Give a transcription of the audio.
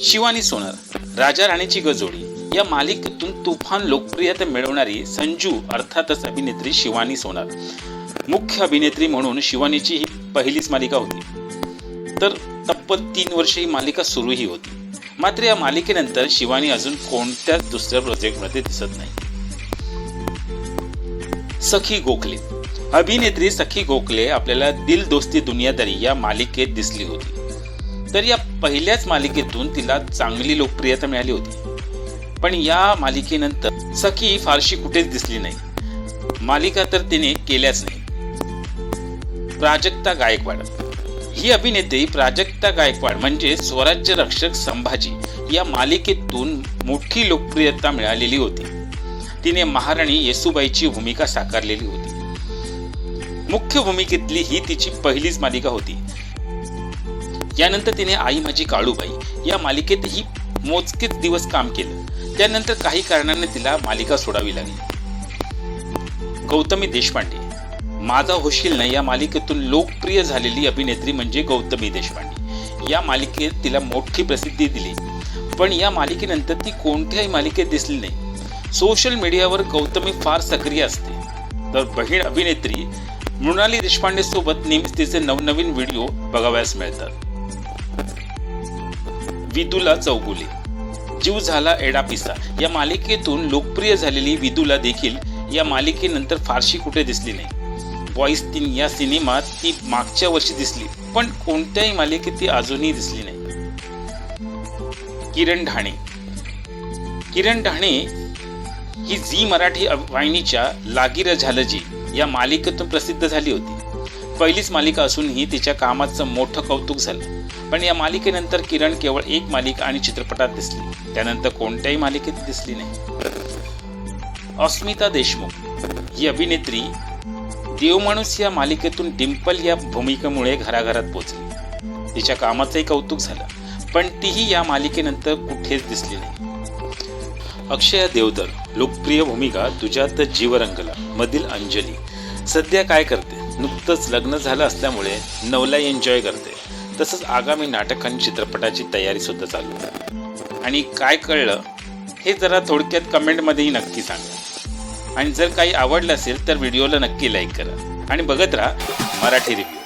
शिवानी सोनार राजा राणीची गजोडी. या मालिकेतून तुफान लोकप्रियता मिळवणारी संजू अर्थातच अभिनेत्री शिवानी सोनार. मुख्य अभिनेत्री म्हणून शिवानीची ही पहिलीच मालिका होती. तर तब्बल तीन वर्ष ही मालिका सुरूही होती. मात्र या मालिकेनंतर शिवानी अजून कोणत्याच दुसऱ्या प्रोजेक्टमध्ये दिसत नाही. सखी गोखले. अभिनेत्री सखी गोखले आपल्याला दिल दोस्ती दुनियादारी या मालिकेत दिसली होती. तर या पहिल्याच मालिकेतून तिला चांगली लोकप्रियता मिळाली होती. पण या मालिकेनंतर सखी फारशी कुठेच दिसली नाही. मालिका तर तिने केल्याच नाही. प्राजक्ता गायकवाड. ही अभिनेत्री प्राजक्ता गायकवाड म्हणजे स्वराज्य रक्षक संभाजी या मालिकेतून मोठी लोकप्रियता मिळालेली होती. तिने महाराणी येसुबाईची भूमिका साकारलेली होती. मुख्य भूमिकेतली ही तिची पहिलीच मालिका होती. यानंतर तिने आई माझी काळूबाई या मालिकेतही मोजकेच दिवस काम केलं. त्यानंतर काही कारणाने तिला मालिका सोडावी लागली. गौतमी देशपांडे. माझा होशील ना या मालिकेतून लोकप्रिय झालेली अभिनेत्री म्हणजे गौतमी देशपांडे. या मालिकेत तिला मोठी प्रसिद्धी दिली. पण या मालिकेनंतर ती कोणत्याही मालिकेत दिसली नाही. सोशल मीडियावर गौतमी फार सक्रिय असते. तर बहीण अभिनेत्री मृणाली देशपांडे सोबत नेहमीच तिचे नवनवीन व्हिडिओ बघावयास मिळतात. विदुला चौगुले. जीव झाला एडापिसा या मालिकेतून लोकप्रिय झालेली विदुला देखील या मालिकेनंतर फारशी कुठे दिसली नाही. बॉईस तीन या सिनेमात ती मागच्या वर्षी दिसली पण कोणत्याही मालिकेत ती अजूनही दिसली नाही. किरण ढाणे. किरण ढाणे ही झी मराठी वाहिनीच्या लागिर झालजी या मालिकेतून प्रसिद्ध झाली होती. पहिलीच मालिका असूनही तिच्या कामाचं मोठं कौतुक झालं. पण या मालिकेनंतर किरण केवळ एक मालिका आणि चित्रपटात दिसली. त्यानंतर कोणत्याही मालिकेत दिसली नाही. अस्मिता देशमुख ही अभिनेत्री देवमाणूस या मालिकेतून डिम्पल या भूमिकेमुळे घराघरात पोचली. तिच्या कामाचंही कौतुक झालं पण तीही या मालिकेनंतर कुठेच दिसली नाही. अक्षय देवधर लोकप्रिय भूमिका तुझ्यात जीवरंगला मधील अंजली. सध्या काय करते? नुकतंच लग्न झालं असल्यामुळे नवला एन्जॉय करते. तसंच आगामी नाटक आणि चित्रपटाची तयारी सुद्धा चालू आहे. आणि काय कळलं हे जरा थोडक्यात कमेंटमध्येही नक्की सांगा. आणि जर काही आवडलं असेल तर व्हिडिओला नक्की लाईक करा. आणि बघत राहा मराठी रिव्ह्यू.